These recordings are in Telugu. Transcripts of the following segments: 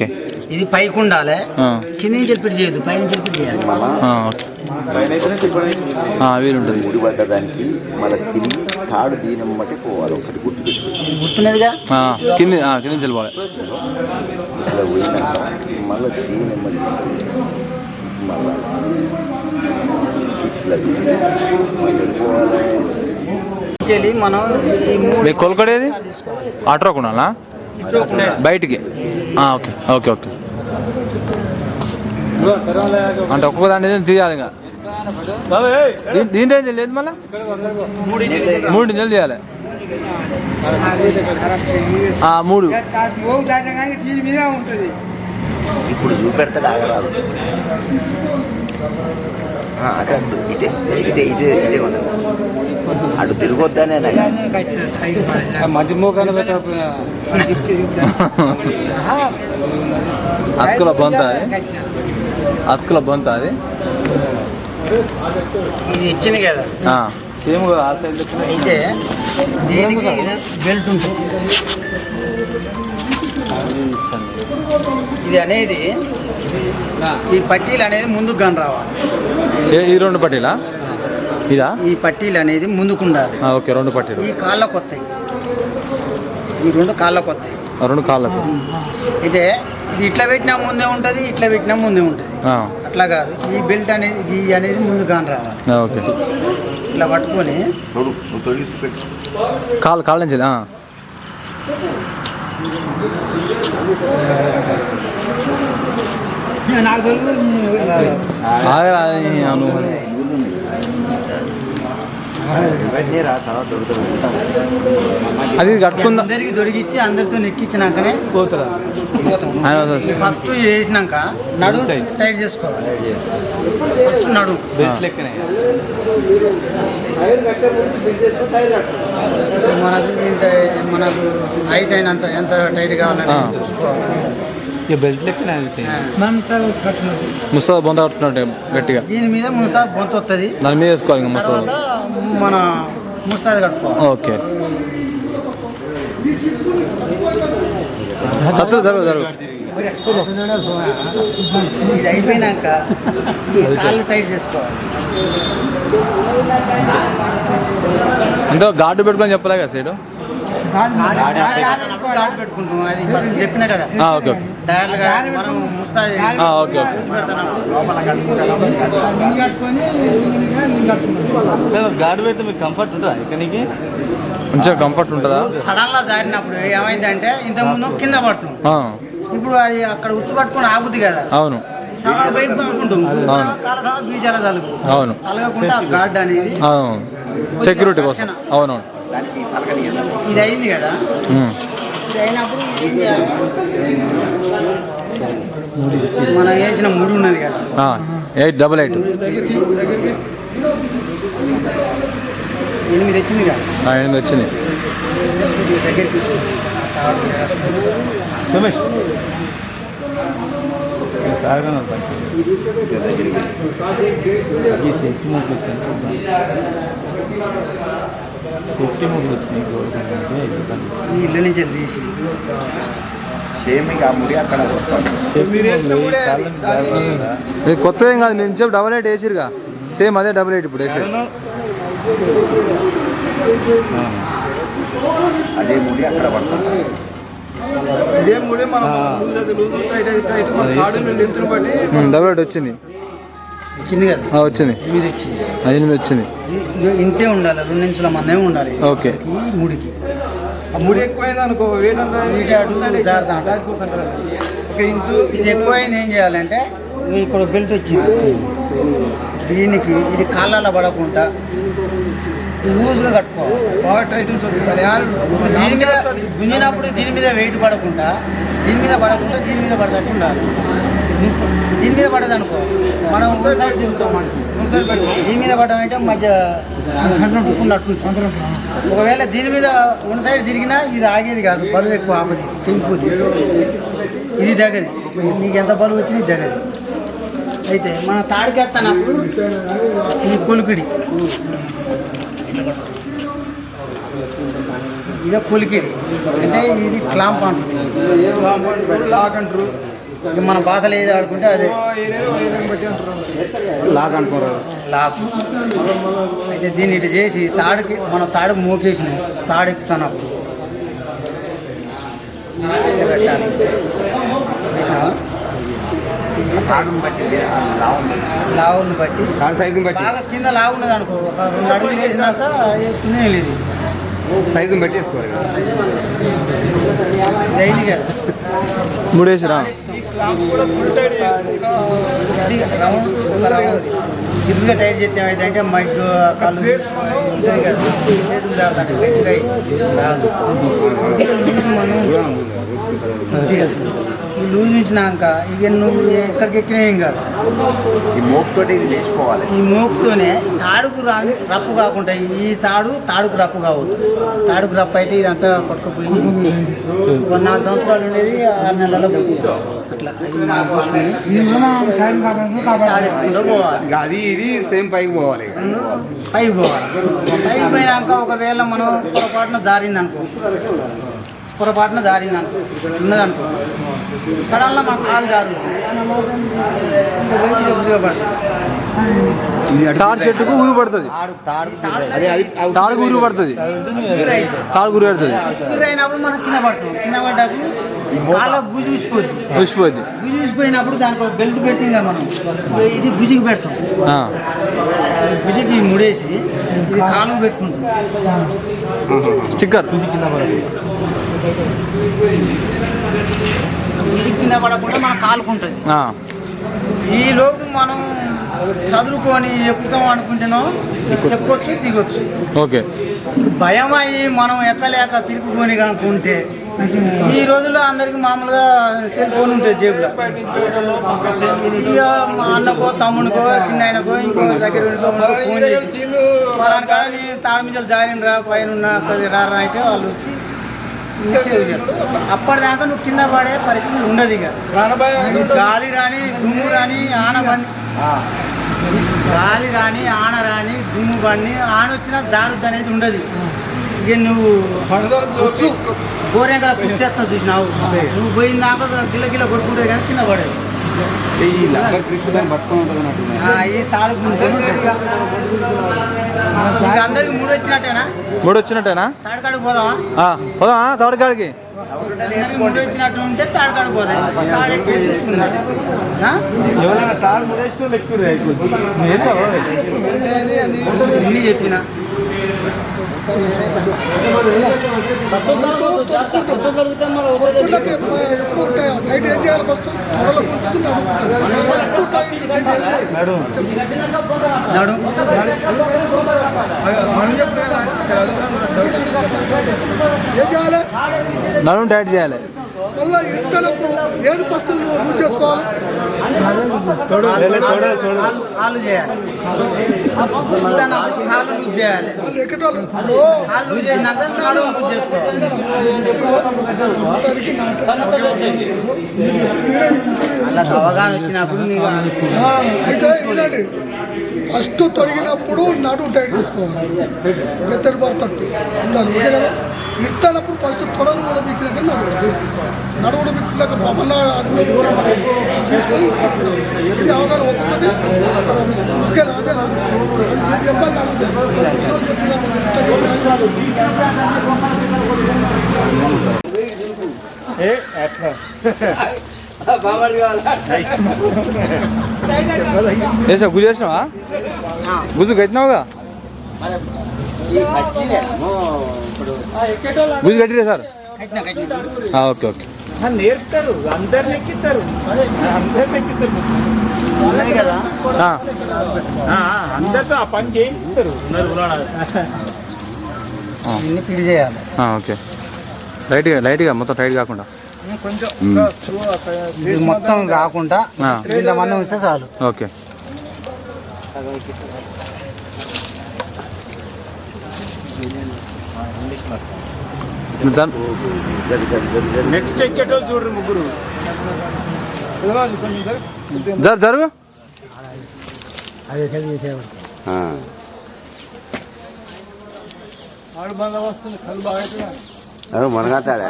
ఓకే. ఇది పైకి ఉండాలి. కింద నుంచి రిపీట్ చేయదు పై నుంచి రిపీట్ చేయాలి. ఆ, ఓకే. ఆ, వీలుంటుంది ముడి పడ్డదానికి మళ్ళీ తిరిగి తాడు దీనమ్మటే పోవాలి ఒకటి గుర్తు గుర్తున్నదిగా? కింది ఆ, కింద నుంచి వెళ్ళిపోవాలి ఇట్లా పోయినాక మళ్ళీ దీనమ్మటి మళ్ళా ఇట్లా మనం ఈ మూడు కొలకడేది? ఆటో కొనాలా? బయటికి. Okay okay okay. అంటే ఒక్కొక్క దాని తీయాలి ఇంకా. దీంట్లో ఏం లేదు మళ్ళీ? మూడు నెలలు చేయాలి మూడు. ఇప్పుడు చూపెడతాడు ఆగరాదు. వద్దు. ఇటే ఇటే ఇదే ఇదే ఉండదు అటు తిరగొద్దనే మంచి మోకాన అతుకుల బొంత అది? అతుకుల బొంత అది? ఇది ఇచ్చింది కదా. ఆ, సేమ్ ఆ సైడ్ అయితే దీనికి ఇది బెల్ట్ ఉంటుంది. ఇది అనేది ఈ పట్టీలు అనేది ముందుకు కానీ రావాలి. ఈ రెండు పట్టీలా? ఇదా? ఈ పట్టీలు అనేది ముందుకు ఉండాలి ఓకే రెండు పట్టీలు. ఈ కాళ్ళకు వస్తాయి. ఈ రెండు కాళ్ళకు వస్తాయి. రెండు కాళ్ళకు. అయితే ఇది ఇట్లా పెట్టినా ముందే ఉంటుంది ఇట్లా పెట్టినా ముందే ఉంటుంది. అట్లా కాదు. ఈ బెల్ట్ అనేది ఈ అనేది ముందు కానీ రావాలి ఓకే. ఇట్లా పట్టుకొని కాళ్ళు కాళ్ళ నుంచి అది కట్టుకుందా అందరికి దొరికిచ్చి అందరితో నెక్కించినాకనే పోతారా? పోతాం. ఆయన వస్తుంది. ఫస్ట్ చేసినాక నడు టైట్. చేసుకోవాలి. ఫస్ట్ నడు. మనకు ఇంత మనకు హైట్ అయినంత ఎంత టైట్ కావాలని. చూసుకోవాలి. ఇక బెల్ట్ లెక్కనే ముసలి బొంద కట్టుకున్నట్టే గట్టిగా. దీని మీద ముసా బొంత వస్తుంది దాని మీద వేసుకోవాలి ఇంకా ముసలి మన ముస్తాది కట్టుకోవాలి. ఓకే. చదువు జరుగు జరుగు ఇది అయిపోయినాక కాళ్ళు టైట్ చేసుకోవాలి. గార్డు పెట్టుకొని చెప్పలే కదా సైడు? పెట్టుకుంటాం. అది ఫస్ట్ చెప్పిన కదా. ఆ, ఓకే ఓకే. టైర్లు మనం ముస్తాది ఆ, ఓకే ఓకే. గాడి పెడితే మీకు కంఫర్ట్ ఉంటుందా? ఇక్కడికి మంచిగా కంఫర్ట్ ఉంటుందా? సడన్గా జారినప్పుడు ఏమైందంటే ఇంత ముందు కింద పడుతుంది ఆ, ఇప్పుడు అది అక్కడ ఉచ్చు పట్టుకొని ఆగుద్ది కదా. అవును. సడన్ బయట పట్టుకుంటాం అవును. తలగకుండా గార్డ్ అనేది అవును. సెక్యూరిటీ కోసం. అవునవును. దానికి పలకని ఇది అయింది కదా? మనం వేసిన ముడి ఉన్నది కదా. Eight double eight. ఎనిమిది వచ్చింది కదా? ఆ, ఎనిమిది వచ్చింది. దగ్గర సాగన ఈ సేఫ్టీ వచ్చినాయి గవర్నమెంట్ ఇల్లు నుంచి వెళ్ళి తీసి సేమ్ ఇక ఆ ముడి అక్కడ వస్తాడు ఇది. కొత్త ఏం కాదు నేను చెప్పు డబల్ ఎయిట్ వేసిరుగా సేమ్ అదే డబల్ ఎయిట్ ఇప్పుడు వేసేది. అదే ముడి అక్కడ పడతాడు ఇదే మూడే మనం లూజ్ అయితే లూజ్ టైట్ అయితే టైట్ మన కాడు లెంత్ని బట్టి డబల్ ఎయిట్ వచ్చింది. వచ్చింది కదా? వచ్చింది. ఎనిమిది వచ్చింది. ఎనిమిది ఇంతే ఉండాలి రెండు ఇంచుల మందమే ఉండాలి. ఓకే. ఈ ముడికి. ఆ ముడి ఎక్కువైంది అనుకో వెయిట్ అంతా ఒక ఇంచు ఇది ఎక్కువైంది ఏం చేయాలంటే ఇక్కడ బెల్ట్ వచ్చింది. దీనికి ఇది కాళ్ళలో పడకుండా లూజ్గా కట్టుకోవాలి. బాగా టైట్ దాని మీద గుంజినప్పుడు దీని మీద వెయిట్ పడకుండా దీని మీద పడకుండా దీని మీద పడదట్టు ఉండాలి. దీని మీద పడదు అనుకో. మనం వన్ సైడ్ తిరుగుతాం మనిషి. సైడ్ దీని మీద పడమంటే మధ్య ఉన్నట్టు ఒకవేళ దీని మీద వన్ సైడ్ తిరిగినా ఇది ఆగేది కాదు. బరువు ఎక్కువ ఆపది తెగిపోద్ది ఇది దగ్గది నీకు ఎంత బరువు వచ్చినా ఇది దగ్గది అయితే మన తాడికెత్తనప్పుడు ఈ కొలుకుడి. ఇదే పొలికిడి అంటే ఇది క్లాంప్ అంటుంది లాక్ అంటారు. మన భాషలో ఏది ఆడుకుంటే అదే. లాగా అనుకోరు? లాకు. అయితే దీన్ని ఇటు చేసి తాడుకి మన తాడుకు మోకేసినాం. తాడు ఎక్కుతున్నప్పుడు ఇట్లా పెట్టాలి? తాడుని బట్టి లావు లావుని బట్టి. సైజుని బట్టి. బాగా కింద లావు ఉన్నది అనుకో ఒక రెండు అడుగులు వేసినాక వేసుకునే లేదు. సైజుని బట్టి వేసుకోవాలి కదా. ఇది కదా. రౌండ్ ఒక రౌండ్ ఇరుగా టైట్ చేస్తే ఏమైతే అంటే మగ్గు కళ్ళు ఉంటుంది కదా. చేతులు దాడుతాడు గట్టిగా రాదు. మనం ఉంచినాక ఇక నువ్వు ఎక్కడికి ఎక్కినా ఏం కాదు. ఈ మోపుతోటి లేచిపోవాలి. ఈ మోపుతోనే తాడుకు రా రప్పు కాకుండా ఈ తాడు తాడుకు రప్పు కావద్దు. తాడుకు రప్పు అయితే ఇదంతా పట్టుకుపోయి ఒక నాలుగు సంవత్సరాలు ఉండేది ఆరు నెలల్లో పోయింది. అట్లా అది పోవాలి. ఇది సేమ్ పైకి పోవాలి. పైకి పోవాలి. పైకి పోయినాక ఒకవేళ మనం పొరపాటున జారింది అనుకో పొరపాటున జారింది అనుకో ఉన్నదనుకో సడన్గా మన కాలు జారుతుంది తాడు చెట్టుకు ఊరు పడుతుంది. తాడు ఊరు పడుతుంది. తాడు గురి పడుతుంది. ఊరు అయినప్పుడు మనం కింద పడతాం. కింద పడ్డప్పుడు గుజి ఊసిపోద్ది ఊసిపోద్ది గుజి ఊసిపోయినప్పుడు దానికి బెల్ట్ పెడితే ఇంకా మనం ఇది గుజికి పెడతాం. గుజికి ముడేసి ఇది కాలు పెట్టుకుంటాం. స్టిక్కర్. కింద పడకుండా మనం కాలుకుంటుంది. ఈ లోపు మనం చదువుకొని ఎక్కుతాం అనుకుంటేనో ఎక్కొచ్చు దిగొచ్చు ఓకే భయం అయ్యి మనం ఎక్కలేక పిలుపుకొని కనుక్కుంటే ఈ రోజుల్లో అందరికి మామూలుగా సెల్ ఫోన్ ఉంటుంది జేబులో ఇక మా అన్నకో తమ్మునికో చిన్న ఆయనకో ఇంకో దగ్గర ఫోన్ చేసి పలానా కాడ నీ తాడు మించలు జారిన రా పైన రారా అంటే వాళ్ళు వచ్చి. అప్పటిదాకా నువ్వు కింద పడే పరిస్థితి ఉండదు ఇక. గాలి రాని దుమ్ము రాని ఆన బండి. గాలి రాని ఆన రాని దుమ్ము బండి ఆన వచ్చినా జారుద్ది అనేది ఉండదు. ఇక నువ్వు వచ్చు. గోరెంగా కుచ్చేస్తా చూసినావు. నువ్వు పోయిన దాకా గిల్ల గిల్ల కొట్టుకుంటుంది కానీ కింద పడేది. ఈ తాడు అందరికి మూడు వచ్చినట్టేనా మూడు వచ్చినట్టేనా తాడు కాడికి పోదామా ఆ, పోదామా తాడు మూడు వచ్చినట్టు ఉంటే పోదాం? ఎవరైనా ముడేస్తూ చెప్పిన కొట్టులకి ఎప్పుడు ఉంటాయి టైట్ ఏం చేయాలి ఫస్ట్ తొడలకు ఉంటుంది నడుముకుంటుంది ఫస్ట్ టైట్ టైట్ చేయాలి? నడు నడుము టైట్ చేయాలి. మళ్ళీ ఇస్తున్నప్పుడు ఏది ఫస్ట్ నువ్వు చేసుకోవాలి? చేయాలి చేయాలి వాళ్ళు ఎక్కటోళ్ళు? ఇప్పుడు మొత్తానికి అవగాహన వచ్చినప్పుడు అయితే ఇలాంటి ఫస్ట్ తొడిగినప్పుడు నడు టైట్ చేసుకోవాలి. మెత్తడి పడతట్టు. ఉండాలి ఓకే కదా? ఇస్తానప్పుడు ఫస్ట్ తొడలు కూడా బిక్కినాక నడు నడు కూడా బిక్కులాక పవన్ అది తీసుకొని. ఇది అవగాహన ఒక్కొక్కటి అదేనా అది నేను చెప్పాలి అడిగితే. ఎవరు చెప్పినా వేసా గుజు వేసినావా గుజు కట్టిరే సార్? Okay okay. నేర్పుతారు అందరిని ఎక్కిస్తారు అందరిని ఎక్కిస్తారు ఉన్నాయి కదా? ఆ, అందరితో ఆ పని చేయిస్తారు. ఓకే. లైట్గా లైట్గా మొత్తం టైట్ కాకుండా. మొత్తం కాకుండా మంది ఉంచితే చాలు. ఓకే. నెక్స్ట్ ఎక్కేటోళ్ళు చూడరు ముగ్గురు. జరు మునగాతాడే?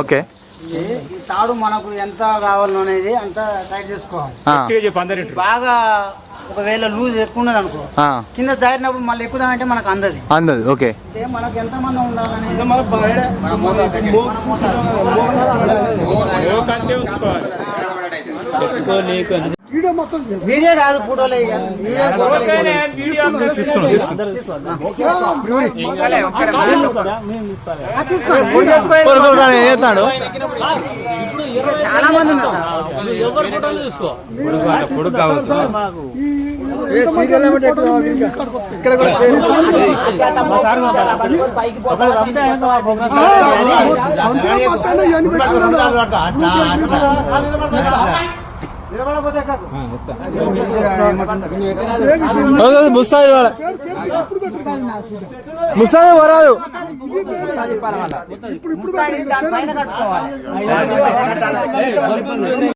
ఓకే. తాడు మనకు ఎంత కావాలో అనేది అంత టైట్ చేసుకోవాలి. బాగా ఒకవేళ లూజ్ ఎక్కువ ఉన్నది అనుకో ఆ, కింద జారినప్పుడు మళ్ళీ ఎక్కుదామంటే మనకు అందది. అందదు ఓకే. అంటే మనకు ఎంత మంది ఉండాలని వీడియో మొత్తం వీడియో కాదు ఫోటోలే ఇక వీడియో చాలా మంది ఉన్నారు సార్ ముస్తాయి ముస్తాయి వరాదు పైన కట్టుకోవాలి.